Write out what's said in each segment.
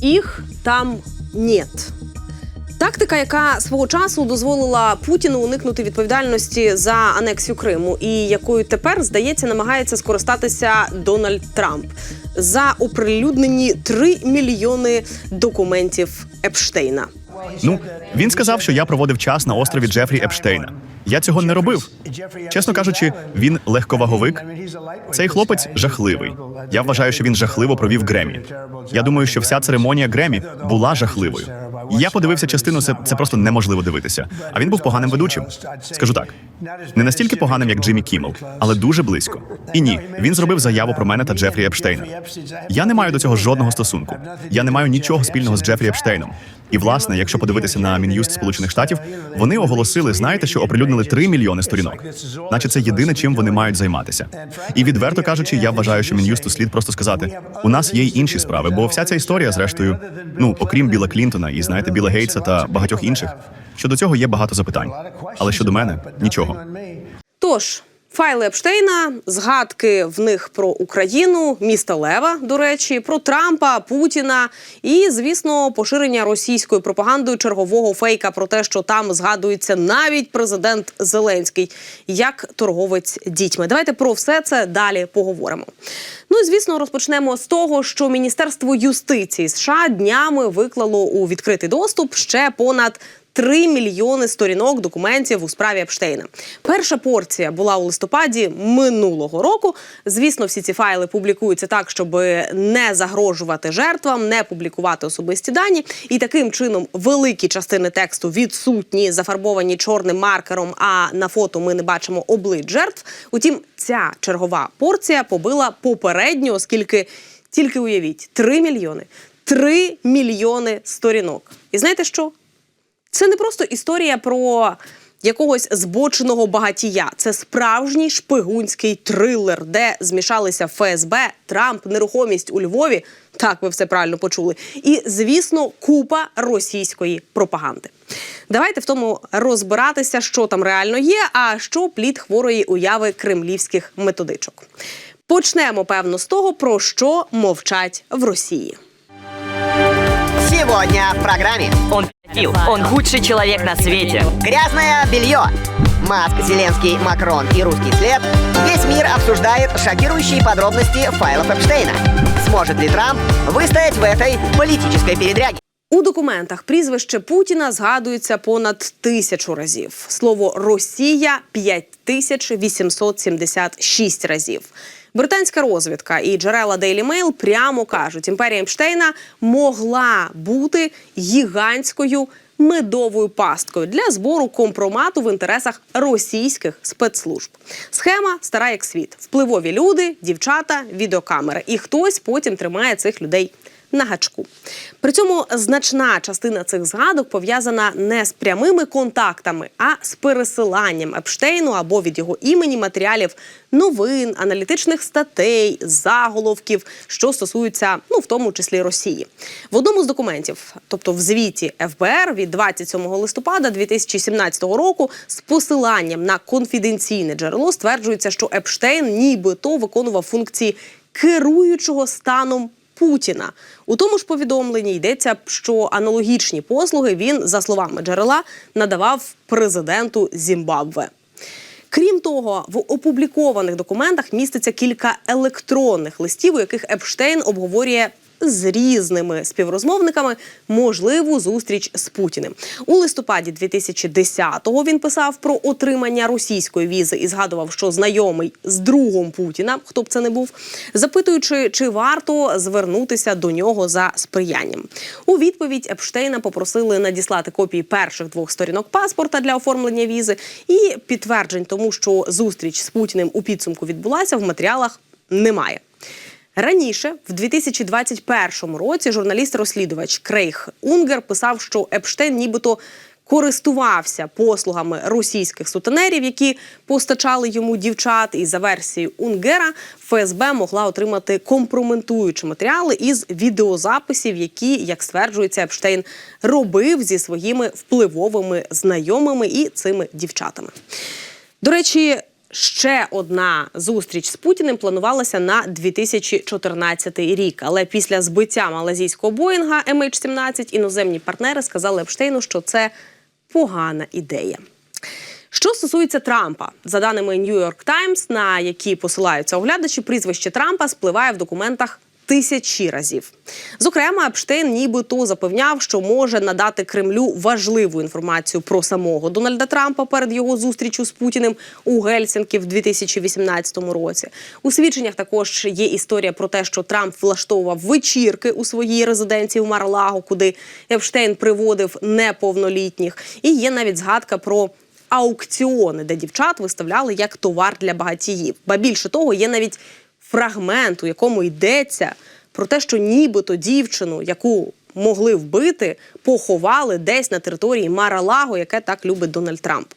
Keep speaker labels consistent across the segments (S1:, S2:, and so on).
S1: їх там нет. Тактика, яка свого часу дозволила Путіну уникнути відповідальності за анексію Криму, і якою тепер здається намагається скористатися Дональд Трамп за оприлюднені 3 мільйони документів Епштейна.
S2: Ну, він сказав, що я проводив час на острові Джефрі Епштейна. Я цього не робив. Чесно кажучи, він легковаговик. Цей хлопець жахливий. Я вважаю, що він жахливо провів Гремі. Я думаю, що вся церемонія Гремі була жахливою. Я подивився частину, це, це просто неможливо дивитися. А він був поганим ведучим. Скажу так, не настільки поганим, як Джиммі Кіммел, але дуже близько. І ні, він зробив заяву про мене та Джефрі Епштейна. Я не маю до цього жодного стосунку. Я не маю нічого спільного з Джефрі Епштейном. І власне, якщо подивитися на мін'юст Сполучених Штатів, вони оголосили, знаєте, що оприлюднили 3 мільйони сторінок. Наче це єдине, чим вони мають займатися. І відверто кажучи, я вважаю, що мін'юсту слід просто сказати: у нас є й інші справи, бо вся ця історія, зрештою, ну окрім Біла Клінтона і знаєте, Біла Гейтса та багатьох інших, щодо цього є багато запитань. Але щодо мене нічого.
S1: Тож, файли Епштейна, згадки в них про Україну, міста Лева, до речі, про Трампа, Путіна і, звісно, поширення російською пропагандою чергового фейка про те, що там згадується навіть президент Зеленський як торговець дітьми. Давайте про все це далі поговоримо. Ну і звісно, розпочнемо з того, що Міністерство юстиції США днями виклало у відкритий доступ ще понад 3 мільйони сторінок документів у справі Епштейна. Перша порція була у листопаді минулого року. Звісно, всі ці файли публікуються так, щоб не загрожувати жертвам, не публікувати особисті дані. І таким чином великі частини тексту відсутні, зафарбовані чорним маркером. А на фото ми не бачимо облич жертв. Утім, ця чергова порція побила попередню, оскільки тільки уявіть 3 мільйони. 3 мільйони сторінок. І знаєте що? Це не просто історія про якогось збоченого багатія. Це справжній шпигунський трилер, де змішалися ФСБ, Трамп, нерухомість у Львові. Так, ви все правильно почули. І, звісно, купа російської пропаганди. Давайте в тому розбиратися, що там реально є, а що плід хворої уяви кремлівських методичок. Почнемо, певно, з того, про що мовчать в Росії.
S3: Сегодня в программе
S4: Он пил. Он худший человек на свете.
S3: «Грязное белье». Маск, Зеленский, Макрон и русский след. Весь мир обсуждает шокирующие подробности файлов Эпштейна. Сможет ли Трамп выстоять в этой политической передряге?
S1: У документах прізвище Путіна згадується понад тисячу разів. Слово Росія 5876 разів. Британська розвідка і джерела Daily Mail прямо кажуть, імперія Епштейна могла бути гігантською медовою пасткою для збору компромату в інтересах російських спецслужб. Схема стара як світ: впливові люди, дівчата, відеокамери. І хтось потім тримає цих людей на гачку. При цьому значна частина цих згадок пов'язана не з прямими контактами, а з пересиланням Епштейну або від його імені матеріалів новин, аналітичних статей, заголовків, що стосуються, ну в тому числі Росії. В одному з документів, тобто в звіті ФБР від 27 листопада 2017 року, з посиланням на конфіденційне джерело стверджується, що Епштейн нібито виконував функції керуючого станом Путіна. У тому ж повідомленні йдеться, що аналогічні послуги він, за словами джерела, надавав президенту Зімбабве. Крім того, в опублікованих документах міститься кілька електронних листів, у яких Епштейн обговорює з різними співрозмовниками можливу зустріч з Путіним. У листопаді 2010-го він писав про отримання російської візи і згадував, що знайомий з другом Путіна, хто б це не був, запитуючи, чи варто звернутися до нього за сприянням. У відповідь Епштейна попросили надіслати копії перших двох сторінок паспорта для оформлення візи і підтверджень тому, що зустріч з Путіним у підсумку відбулася в матеріалах. Немає. Раніше, в 2021 році, журналіст-розслідувач Крейг Унгер писав, що Епштейн нібито користувався послугами російських сутенерів, які постачали йому дівчат. І за версією Унгера ФСБ могла отримати компрометуючі матеріали із відеозаписів, які, як стверджується, Епштейн робив зі своїми впливовими знайомими і цими дівчатами. До речі, ще одна зустріч з Путіним планувалася на 2014 рік. Але після збиття малазійського Боїнга MH17 іноземні партнери сказали Епштейну, що це погана ідея. Що стосується Трампа, за даними New York Times, на які посилаються оглядачі, прізвище Трампа спливає в документах тисячі разів. Зокрема, Епштейн нібито запевняв, що може надати Кремлю важливу інформацію про самого Дональда Трампа перед його зустрічю з Путіним у Гельсінкі в 2018 році. У свідченнях також є історія про те, що Трамп влаштовував вечірки у своїй резиденції в Марлаго, куди Епштейн приводив неповнолітніх. І є навіть згадка про аукціони, де дівчат виставляли як товар для багатіїв. Ба більше того, є навіть фрагмент, у якому йдеться про те, що нібито дівчину, яку могли вбити, поховали десь на території Мара-Лаго, яке так любить Дональд Трамп.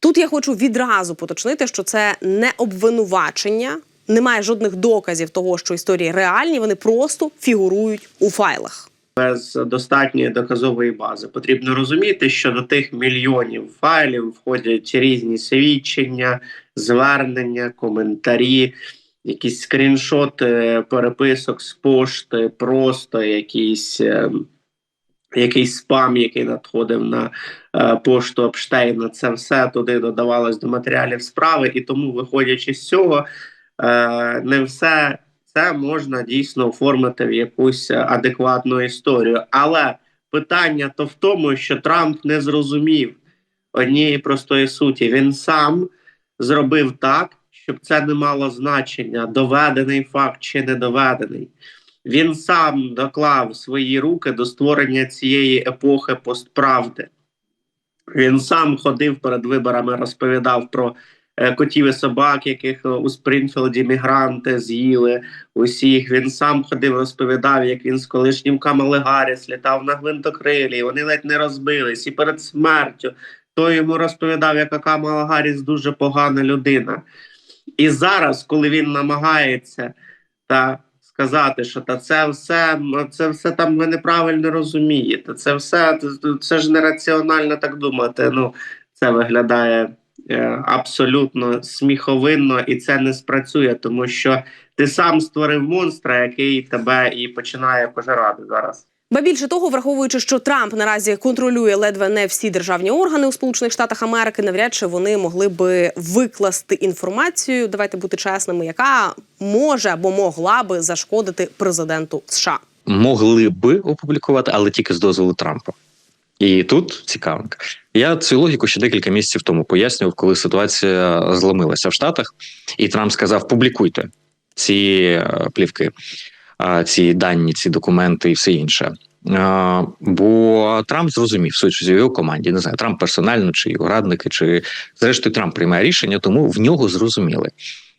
S1: Тут я хочу відразу поточнити, що це не обвинувачення, немає жодних доказів того, що історії реальні, вони просто фігурують у файлах.
S5: без достатньої доказової бази. Потрібно розуміти, що до тих мільйонів файлів входять різні свідчення, звернення, коментарі, якісь скріншоти переписок з пошти, просто якісь. е, Якийсь спам, який надходив на е, пошту Епштейна, це все туди додавалось до матеріалів справи, і тому, виходячи з цього, е, не все це можна дійсно оформити в якусь адекватну історію. Але питання то в тому, що Трамп не зрозумів однієї простої суті. Він сам зробив так, щоб це не мало значення, доведений факт чи не доведений. Він сам доклав свої руки до створення цієї епохи постправди. Він сам ходив перед виборами, розповідав про е, котів і собак, яких е, у Спрінфілді мігранти з'їли усіх. Він сам ходив, розповідав, як він з колишнім Камали Гарріс літав на гвинтокрилі, вони ледь не розбились. І перед смертю той йому розповідав, яка Камала Гарріс дуже погана людина. І зараз, коли він намагається та сказати, що та це все, це все там ви неправильно розумієте. Це все це ж нераціонально так думати. Ну це виглядає е, абсолютно сміховинно, і це не спрацює, тому що ти сам створив монстра, який тебе і починає пожирати зараз.
S1: Ба більше того, враховуючи, що Трамп наразі контролює ледве не всі державні органи у Сполучених Штатах Америки, навряд чи вони могли би викласти інформацію. Давайте бути чесними, яка може або могла би зашкодити президенту США.
S6: могли би опублікувати, але тільки з дозволу Трампа. І тут цікавинка. Я цю логіку ще декілька місяців тому пояснював, коли ситуація зломилася в Штатах, і Трамп сказав: публікуйте ці е, плівки, ці дані, ці документи і все інше. Бо Трамп зрозумів, судячи в його команді, не знаю, Трамп персонально, чи його радники, чи зрештою Трамп приймає рішення, тому в нього зрозуміли,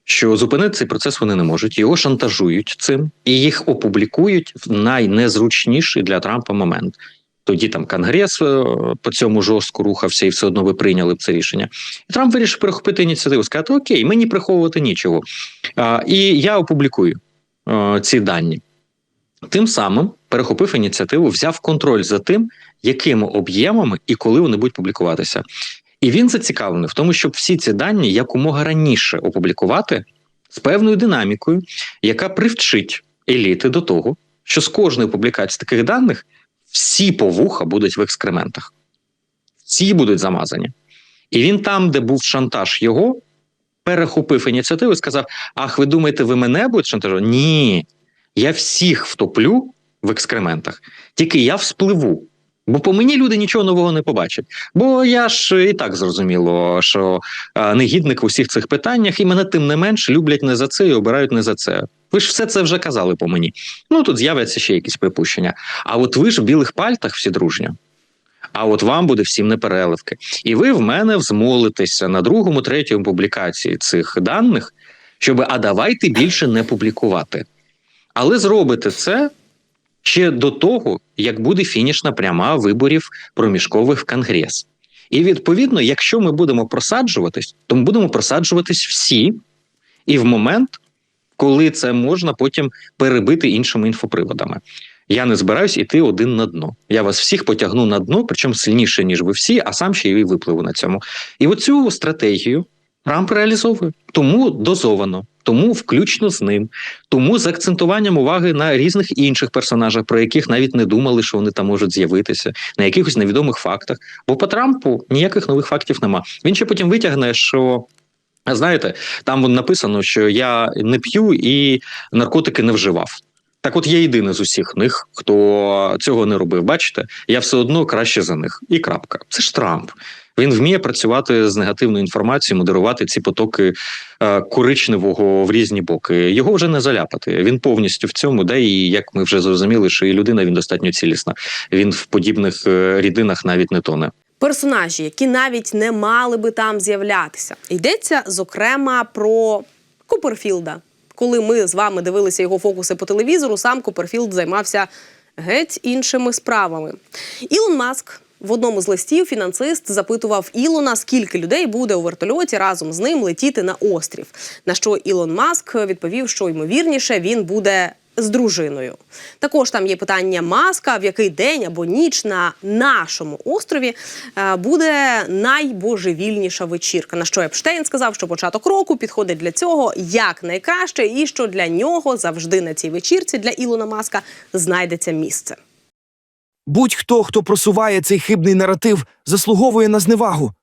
S6: що зупинити цей процес вони не можуть, його шантажують цим і їх опублікують в найнезручніший для Трампа момент. Тоді там Конгрес е, по цьому жорстко рухався, і все одно ви прийняли б це рішення. І Трамп вирішив перехопити ініціативу, сказати: Окей, мені приховувати нічого. А, і я опублікую ці дані. Тим самим перехопив ініціативу, взяв контроль за тим, якими об'ємами і коли вони будуть публікуватися. І він зацікавлений в тому, щоб всі ці дані якомога раніше опублікувати з певною динамікою, яка привчить еліти до того, що з кожної публікації таких даних всі повуха будуть в екскрементах, всі будуть замазані. І він там, де був шантаж його, перехопив ініціативу і сказав: Ах, ви думаєте, ви мене будете шантажувати? Ні, я всіх втоплю в екскрементах, тільки я вспливу. Бо по мені люди нічого нового не побачать. Бо я ж і так зрозуміло, що е, негідник в усіх цих питаннях, і мене тим не менш люблять не за це і обирають не за це. Ви ж все це вже казали по мені. Ну тут з'являться ще якісь припущення. А от ви ж в білих пальтах всі дружньо. А от вам буде всім непереливки. І ви в мене взмолитеся на другому, третьому публікації цих даних, щоб а давайте більше не публікувати. Але зробите це ще до того, як буде фінішна пряма виборів проміжкових в Конгрес. І відповідно, якщо ми будемо просаджуватись, то ми будемо просаджуватись всі, і в момент, коли це можна потім перебити іншими інфоприводами. Я не збираюсь іти один на дно. Я вас всіх потягну на дно, причому сильніше, ніж ви всі, а сам ще й випливу на цьому. І оцю стратегію Трамп реалізовує тому дозовано, тому включно з ним, тому з акцентуванням уваги на різних інших персонажах, про яких навіть не думали, що вони там можуть з'явитися, на якихось невідомих фактах. Бо по Трампу ніяких нових фактів нема. Він ще потім витягне, що. Знаєте, там написано, що я не п'ю і наркотики не вживав. Так, от я єдиний з усіх них, хто цього не робив. Бачите, я все одно краще за них. І крапка. Це ж Трамп. Він вміє працювати з негативною інформацією, модерувати ці потоки е, коричневого в різні боки. Його вже не заляпати. Він повністю в цьому, де і як ми вже зрозуміли, що і людина він достатньо цілісна. Він в подібних е, рідинах навіть не тоне.
S1: персонажі, які навіть не мали би там з'являтися. Йдеться зокрема про Куперфілда. Коли ми з вами дивилися його фокуси по телевізору, сам Куперфілд займався геть іншими справами. Ілон Маск. В одному з листів фінансист запитував Ілона, скільки людей буде у вертольоті разом з ним летіти на острів. На що Ілон Маск відповів, що ймовірніше він буде з дружиною. Також там є питання маска, в який день або ніч на нашому острові е, буде найбожевільніша вечірка. На що Епштейн сказав, що початок року підходить для цього як найкраще, і що для нього завжди на цій вечірці для Ілона Маска знайдеться місце.
S7: Будь-хто, хто просуває цей хибний наратив, заслуговує на зневагу.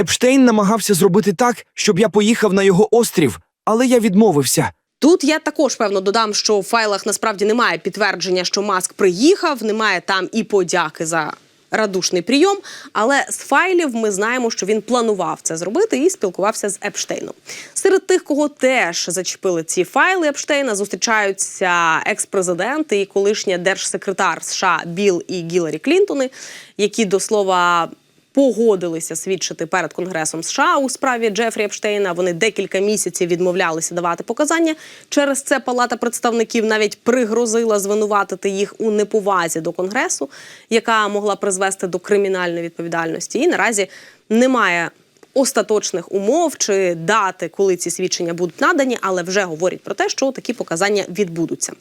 S7: Епштейн намагався зробити так, щоб я поїхав на його острів, але я відмовився.
S1: Тут я також певно додам, що в файлах насправді немає підтвердження, що Маск приїхав, немає там і подяки за радушний прийом. Але з файлів ми знаємо, що він планував це зробити і спілкувався з Епштейном. Серед тих, кого теж зачепили ці файли Епштейна, зустрічаються екс-президенти і колишня держсекретар США Білл і Гіларі Клінтони, які до слова погодилися свідчити перед Конгресом США у справі Джефрі Епштейна. Вони декілька місяців відмовлялися давати показання. Через це Палата представників навіть пригрозила звинуватити їх у неповазі до Конгресу, яка могла призвести до кримінальної відповідальності. І наразі немає. Остаточних умов чи дати, коли ці свідчення будуть надані, але вже говорять про те, що такі показання відбудуться.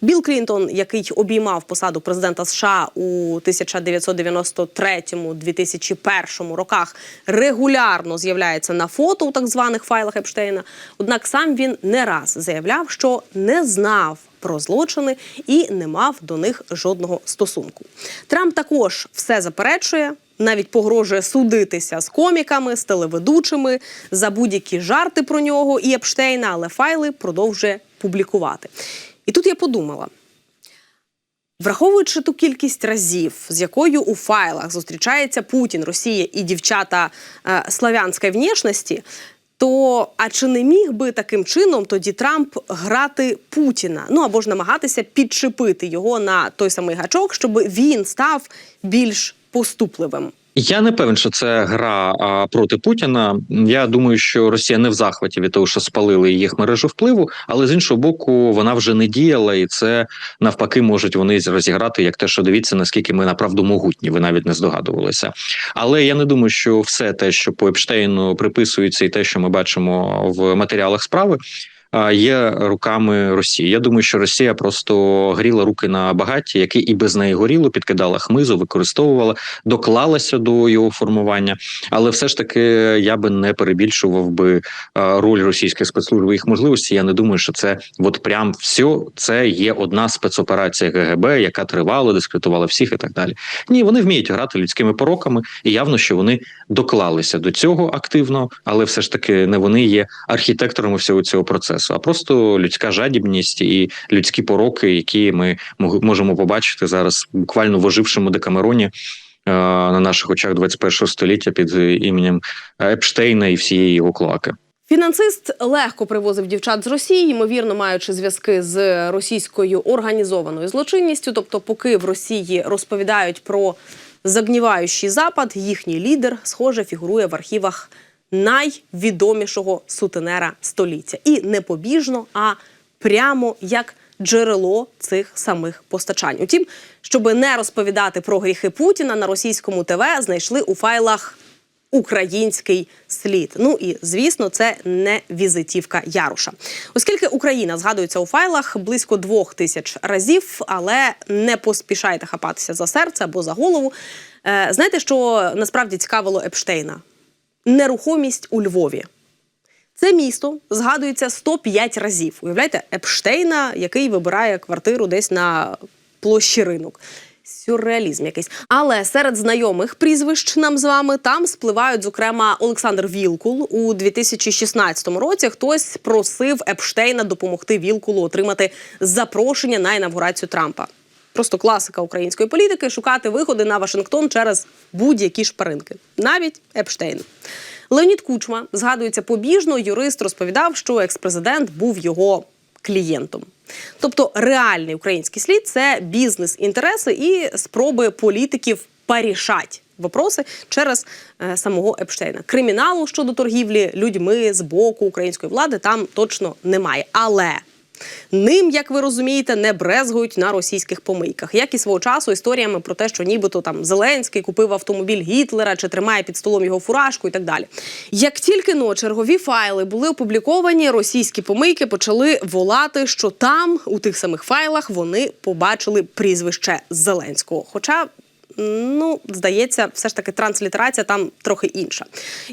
S1: Білл Клінтон, який обіймав посаду президента США у 1993-2001 роках, регулярно з'являється на фото у так званих файлах Епштейна. Однак сам він не раз заявляв, що не знав. Про злочини і не мав до них жодного стосунку. Трамп також все заперечує, навіть погрожує судитися з коміками, з телеведучими за будь-які жарти про нього і Епштейна, але файли продовжує публікувати. І тут я подумала: Враховуючи ту кількість разів, з якою у файлах зустрічається Путін, Росія і дівчата е, славянської внешності, то а чи не міг би таким чином тоді Трамп грати Путіна? Ну або ж намагатися підчепити його на той самий гачок, щоб він став більш поступливим?
S6: Я не певен, що це гра проти Путіна. Я думаю, що Росія не в захваті від того, що спалили їх мережу впливу, але з іншого боку, вона вже не діяла, і це навпаки можуть вони розіграти як те, що дивіться, наскільки ми направду могутні. Ви навіть не здогадувалися. Але я не думаю, що все те, що по Епштейну приписується, і те, що ми бачимо в матеріалах справи. Є руками Росії. Я думаю, що Росія просто гріла руки на багаті, які і без неї горіло, підкидала хмизу, використовувала, доклалася до його формування. Але все ж таки я би не перебільшував би роль російських спецслужб і їх можливості. Я не думаю, що це от прям все це є одна спецоперація КГБ, яка тривала, дискредитувала всіх і так далі. Ні, вони вміють грати людськими пороками, і явно, що вони доклалися до цього активно, але все ж таки не вони є архітекторами всього цього процесу, а просто людська жадібність і людські пороки, які ми можемо побачити зараз буквально в ожившому Декамероні. е, На наших очах 21 століття під іменем Епштейна і всієї його клоаки.
S1: Фінансист легко привозив дівчат з Росії, ймовірно, маючи зв'язки з російською організованою злочинністю. Тобто, поки в Росії розповідають про загніваючий запад, їхній лідер, схоже, фігурує в архівах найвідомішого сутенера століття. І не побіжно, а прямо як джерело цих самих постачань. Утім, щоб не розповідати про гріхи Путіна на російському ТВ, знайшли у файлах український слід. Ну і звісно, це не візитівка Яруша, оскільки Україна згадується у файлах близько двох тисяч разів, але не поспішайте хапатися за серце або за голову. Е, знаєте, що насправді цікавило Епштейна? Нерухомість у Львові. Це місто згадується 105 разів. Уявляєте, Епштейна, який вибирає квартиру десь на площі ринок. Сюрреалізм якийсь. Але серед знайомих прізвищ нам з вами там спливають, зокрема, Олександр Вілкул. У 2016 році хтось просив Епштейна допомогти Вілкулу отримати запрошення на інавгурацію Трампа. Просто класика української політики шукати виходи на Вашингтон через будь-які шпаринки, навіть Епштейн. Леонід Кучма згадується побіжно. Юрист розповідав, що експрезидент був його клієнтом. Тобто реальний український слід це бізнес-інтереси і спроби політиків порішати вопроси через е, самого Епштейна. Криміналу щодо торгівлі людьми з боку української влади там точно немає. Але Ним, як ви розумієте, не брезгують на російських помийках, як і свого часу історіями про те, що нібито там Зеленський купив автомобіль Гітлера чи тримає під столом його фуражку і так далі. Як тільки но чергові файли були опубліковані, російські помийки почали волати, що там, у тих самих файлах, вони побачили прізвище Зеленського. Хоча Ну, здається, все ж таки транслітерація там трохи інша.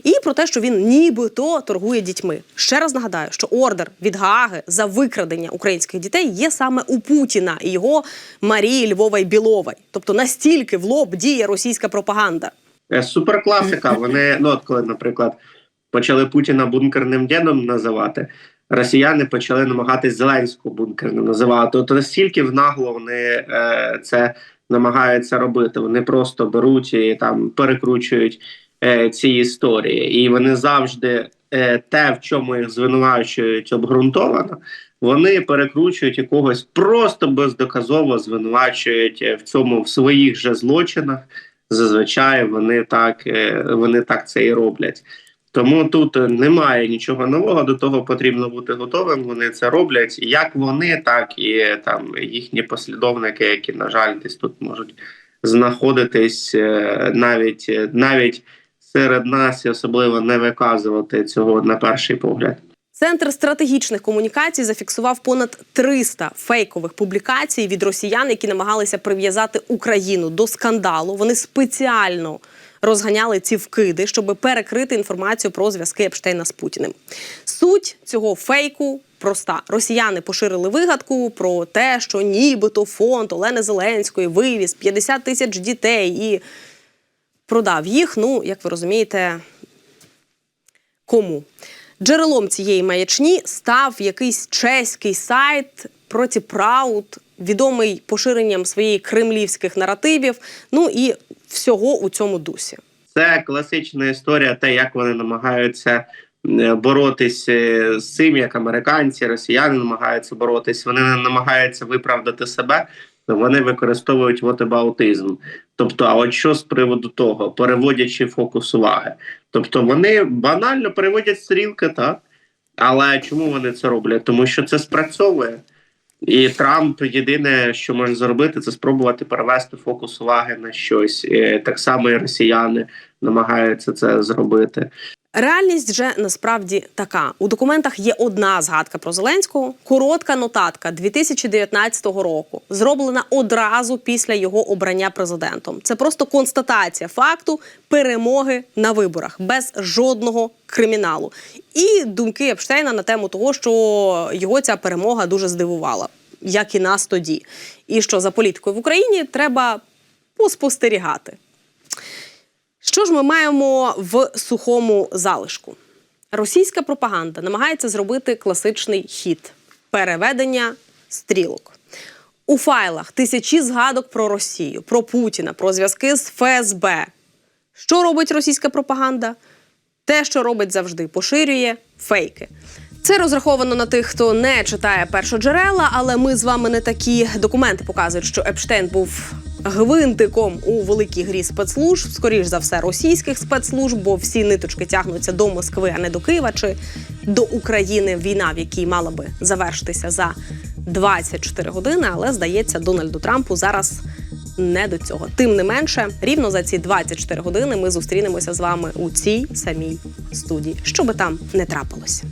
S1: І про те, що він нібито торгує дітьми. Ще раз нагадаю, що ордер від Гааги за викрадення українських дітей є саме у Путіна і його Марії Львової Білової. Тобто настільки в лоб діє російська пропаганда.
S5: Е, Суперкласика. Вони, ну от коли, наприклад, почали Путіна бункерним дідом називати, росіяни почали намагатись Зеленського бункерним називати. От настільки в нагло вони е, це намагаються робити. Вони просто беруть і там перекручують е, ці історії, і вони завжди е, те, в чому їх звинувачують обґрунтовано. Вони перекручують і когось просто бездоказово звинувачують е, в цьому в своїх же злочинах. Зазвичай вони так, е, вони так це і роблять. Тому тут немає нічого нового. До того потрібно бути готовим. Вони це роблять. Як вони, так і там їхні послідовники, які на жаль десь тут можуть знаходитись е, навіть навіть серед нас, і особливо не виказувати цього на перший погляд.
S1: Центр стратегічних комунікацій зафіксував понад 300 фейкових публікацій від росіян, які намагалися прив'язати Україну до скандалу. Вони спеціально розганяли ці вкиди, щоб перекрити інформацію про зв'язки Епштейна з Путіним. Суть цього фейку проста: росіяни поширили вигадку про те, що нібито фонд Олени Зеленської вивіз 50 тисяч дітей і продав їх. Ну, як ви розумієте, кому? Джерелом цієї маячні став якийсь чеський сайт проти Прауд, відомий поширенням своїх кремлівських наративів. Ну і всього у цьому дусі.
S5: Це класична історія, те, як вони намагаються е, боротись е, з цим, як американці, росіяни намагаються боротись. Вони не намагаються виправдати себе. Вони використовують вотебаутизм. Тобто, а от що з приводу того, переводячи фокус уваги. Тобто вони банально переводять стрілки, так? Але чому вони це роблять? Тому що це спрацьовує. І Трамп єдине, що може зробити, це спробувати перевести фокус уваги на щось. І так само і росіяни намагаються це зробити.
S1: Реальність же насправді така: у документах є одна згадка про Зеленського, коротка нотатка 2019 року, зроблена одразу після його обрання президентом. Це просто констатація факту перемоги на виборах без жодного криміналу. І думки Епштейна на тему того, що його ця перемога дуже здивувала, як і нас тоді. І що за політикою в Україні треба поспостерігати. Що ж ми маємо в сухому залишку? Російська пропаганда намагається зробити класичний хід переведення стрілок. У файлах тисячі згадок про Росію, про Путіна, про зв'язки з ФСБ. Що робить російська пропаганда? Те, що робить завжди, поширює фейки. Це розраховано на тих, хто не читає першоджерела, але ми з вами не такі. Документи показують, що Епштейн був гвинтиком у великій грі спецслужб, скоріш за все, російських спецслужб, бо всі ниточки тягнуться до Москви, а не до Києва чи до України. Війна, в якій мала би завершитися за 24 години. Але здається, Дональду Трампу зараз не до цього. Тим не менше, рівно за ці 24 години ми зустрінемося з вами у цій самій студії, що би там не трапилося.